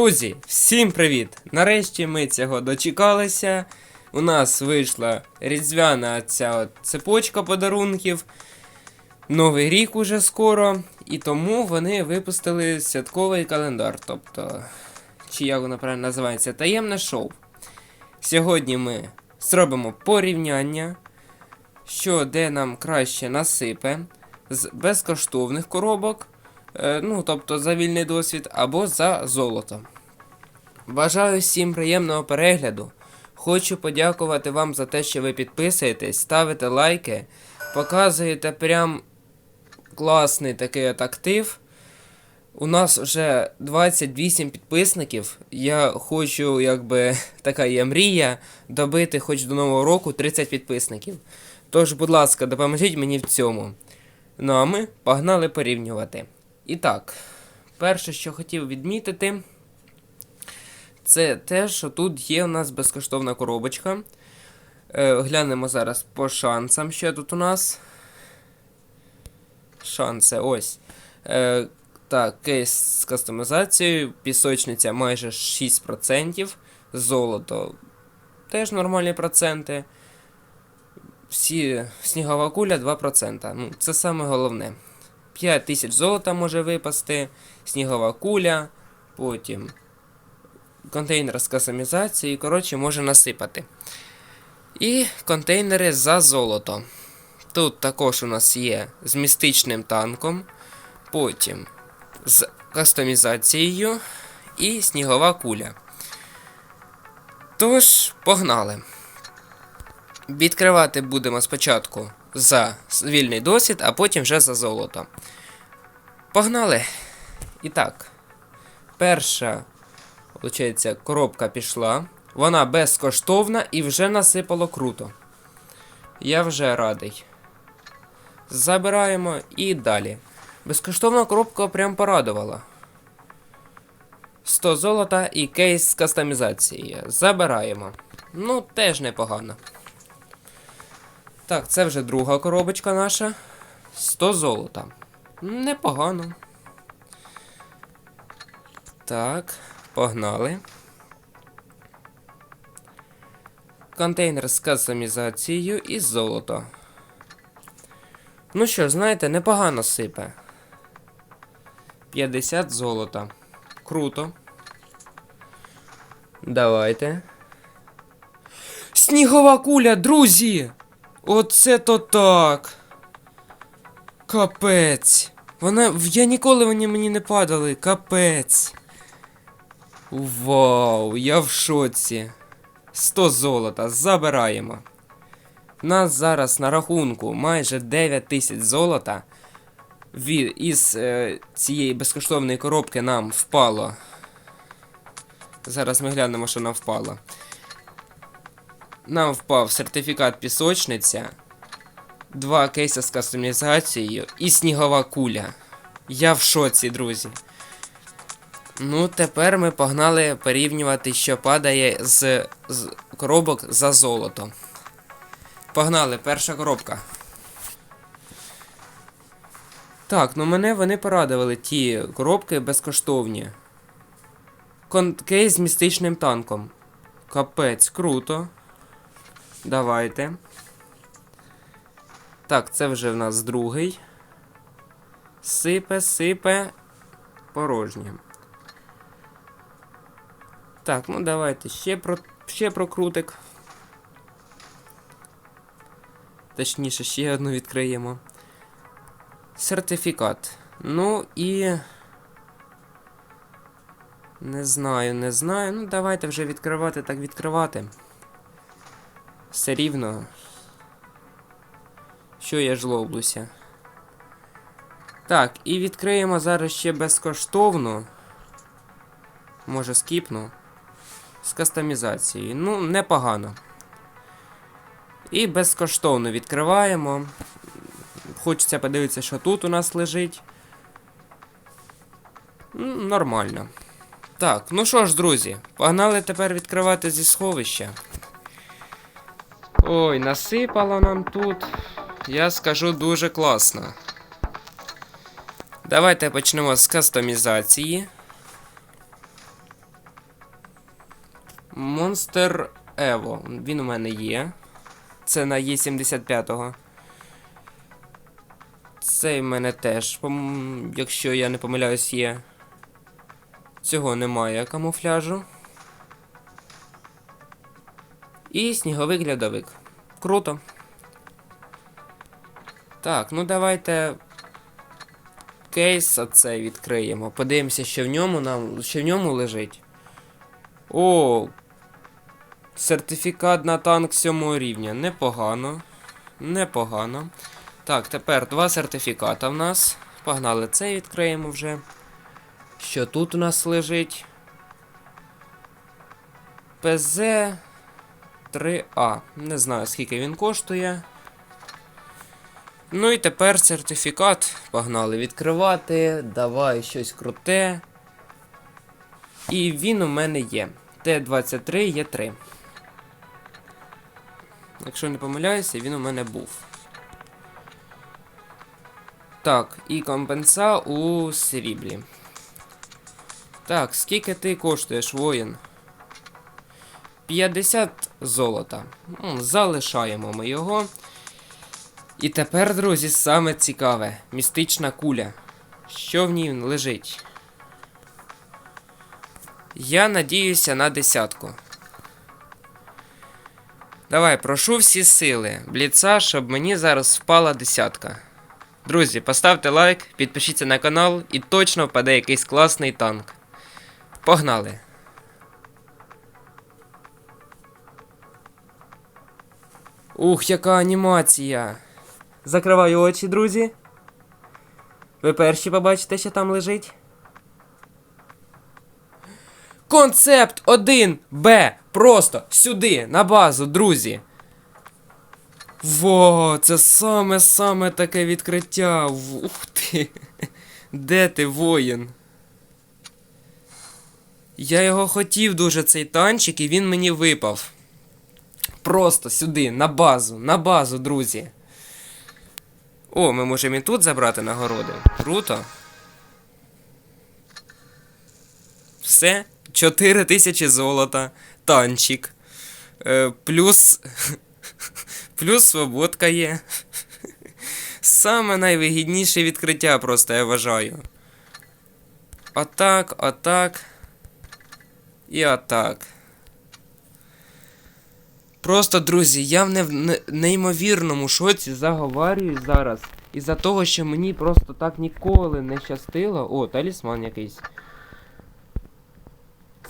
Друзі, всім привіт! Нарешті ми цього дочекалися. У нас вийшла різдвяна ця от цепочка подарунків. Новий рік уже скоро. І тому вони випустили святковий календар. Тобто, чи як воно правильно називається, таємне шоу. Сьогодні ми зробимо порівняння, що де нам краще насипе з безкоштовних коробок. Е, ну, тобто за вільний досвід, або за золото. Бажаю всім приємного перегляду. Хочу подякувати вам за те, що ви підписуєтесь, ставите лайки, показуєте прям класний такий от актив. У нас вже 28 підписників. Я хочу, якби така є мрія, добити хоч до нового року 30 підписників. Тож, будь ласка, допоможіть мені в цьому. Ну а ми погнали порівнювати. І так, перше, що хотів відмітити, це те, що тут є у нас безкоштовна коробочка. Е, глянемо зараз по шансам, що тут у нас. Шанси, ось. Е, так, кейс з кастомізацією, пісочниця майже 6%, золото теж нормальні проценти. Всі снігова куля 2%. Ну, це саме головне. 5 тисяч золота може випасти, снігова куля, потім контейнер з кастомізацією, коротше, може насипати. І контейнери за золото. Тут також у нас є з містичним танком, потім з кастомізацією і снігова куля. Тож, погнали. Відкривати будемо спочатку за вільний досвід, а потім вже за золото. Погнали! І так, перша, виходить, коробка пішла. Вона безкоштовна і вже насипало круто. Я вже радий. Забираємо і далі. Безкоштовна коробка прям порадувала. 100 золота і кейс з кастомізації. Забираємо. Ну, теж непогано. Так, це вже друга коробочка наша. 100 золота. Непогано. Так, погнали. Контейнер з кастомізацією і золото. Ну що, знаєте, непогано сипе. 50 золота. Круто. Давайте. Снігова куля, друзі! Оце то так. Капець. Вона. Я ніколи вони мені не падали. Капець. Вау, я в шоці. 100 золота. Забираємо. Нас зараз на рахунку майже 9 тисяч золота. Від, із е, цієї безкоштовної коробки нам впало. Зараз ми глянемо, що нам впало. Нам впав сертифікат пісочниця, два кейси з кастомізацією і снігова куля. Я в шоці, друзі. Ну, тепер ми погнали порівнювати, що падає з, з коробок за золото. Погнали, перша коробка. Так, ну мене вони порадували ті коробки безкоштовні. Кон кейс з містичним танком. Капець, круто. Давайте. Так, це вже в нас другий. Сипе, сипе. Порожнє. Так, ну давайте ще про ще прокрутик. Точніше, ще одну відкриємо. Сертифікат. Ну і. Не знаю, не знаю. Ну, давайте вже відкривати, так відкривати. Все рівно. Що я жлоблюся. Так, і відкриємо зараз ще безкоштовно. Може скіпну. З кастомізацією. Ну, непогано. І безкоштовно відкриваємо. Хочеться подивитися, що тут у нас лежить. М, Нормально. Так, ну що ж, друзі, погнали тепер відкривати зі сховища. Ой, насипало нам тут. Я скажу дуже класно. Давайте почнемо з кастомізації. Monster Evo. Він у мене є. Це на Є75. Цей в мене теж, якщо я не помиляюсь, є. Цього немає камуфляжу. І сніговик льодовик. Круто. Так, ну давайте кейс оцей відкриємо. Подивимося, що в ньому нам. що в ньому лежить. О! Сертифікат на танк 7 рівня. Непогано. Непогано. Так, тепер два сертифіката в нас. Погнали цей відкриємо вже. Що тут у нас лежить? ПЗ 3А. Не знаю, скільки він коштує. Ну і тепер сертифікат. Погнали відкривати. Давай щось круте. І він у мене є. Т-23 є 3. Якщо не помиляюся, він у мене був. Так, і компенса у сріблі. Так, скільки ти коштуєш, воїн? 50 золота. Залишаємо ми його. І тепер, друзі, саме цікаве. Містична куля. Що в ній лежить? Я надіюся на десятку. Давай, прошу всі сили. Бліца, щоб мені зараз впала десятка. Друзі, поставте лайк, підпишіться на канал і точно впаде якийсь класний танк. Погнали! Ух, яка анімація! Закриваю очі, друзі. Ви перші побачите, що там лежить. Концепт 1Б. Просто сюди, на базу, друзі. Во, це саме-саме таке відкриття. Ух ти. Де ти, воїн? Я його хотів дуже, цей танчик, і він мені випав. Просто сюди, на базу, на базу, друзі. О, ми можемо і тут забрати нагороди. Круто. Все. 4 тисячі золота. Танчик. Е, плюс. Плюс свободка є. Саме найвигідніше відкриття, просто я вважаю. Отак, отак. І отак. Просто, друзі, я в не- не- неймовірному шоці заговарююсь зараз. Із-за того, що мені просто так ніколи не щастило. О, талісман якийсь.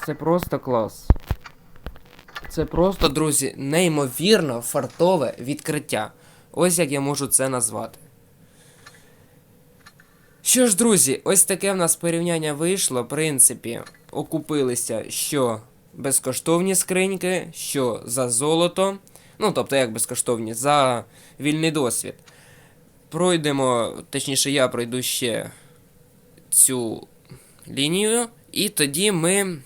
Це просто клас. Це просто, друзі, неймовірно фартове відкриття. Ось як я можу це назвати. Що ж, друзі, ось таке в нас порівняння вийшло. В принципі, окупилися, що безкоштовні скриньки, що за золото. Ну, тобто, як безкоштовні, за вільний досвід. Пройдемо, точніше, я пройду ще цю лінію, і тоді ми.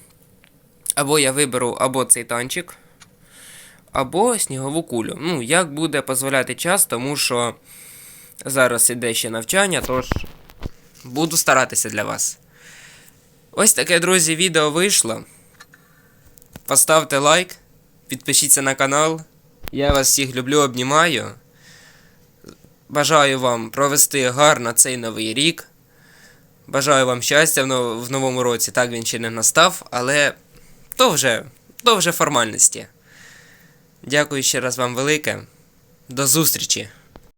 Або я виберу або цей танчик, або снігову кулю. Ну, як буде дозволяти час, тому що зараз іде ще навчання, тож буду старатися для вас. Ось таке, друзі, відео вийшло. Поставте лайк, підпишіться на канал. Я вас всіх люблю, обнімаю. Бажаю вам провести гарно цей новий рік. Бажаю вам щастя в, новому році. Так він ще не настав, але то вже, то вже формальності. Дякую ще раз вам велике. До зустрічі!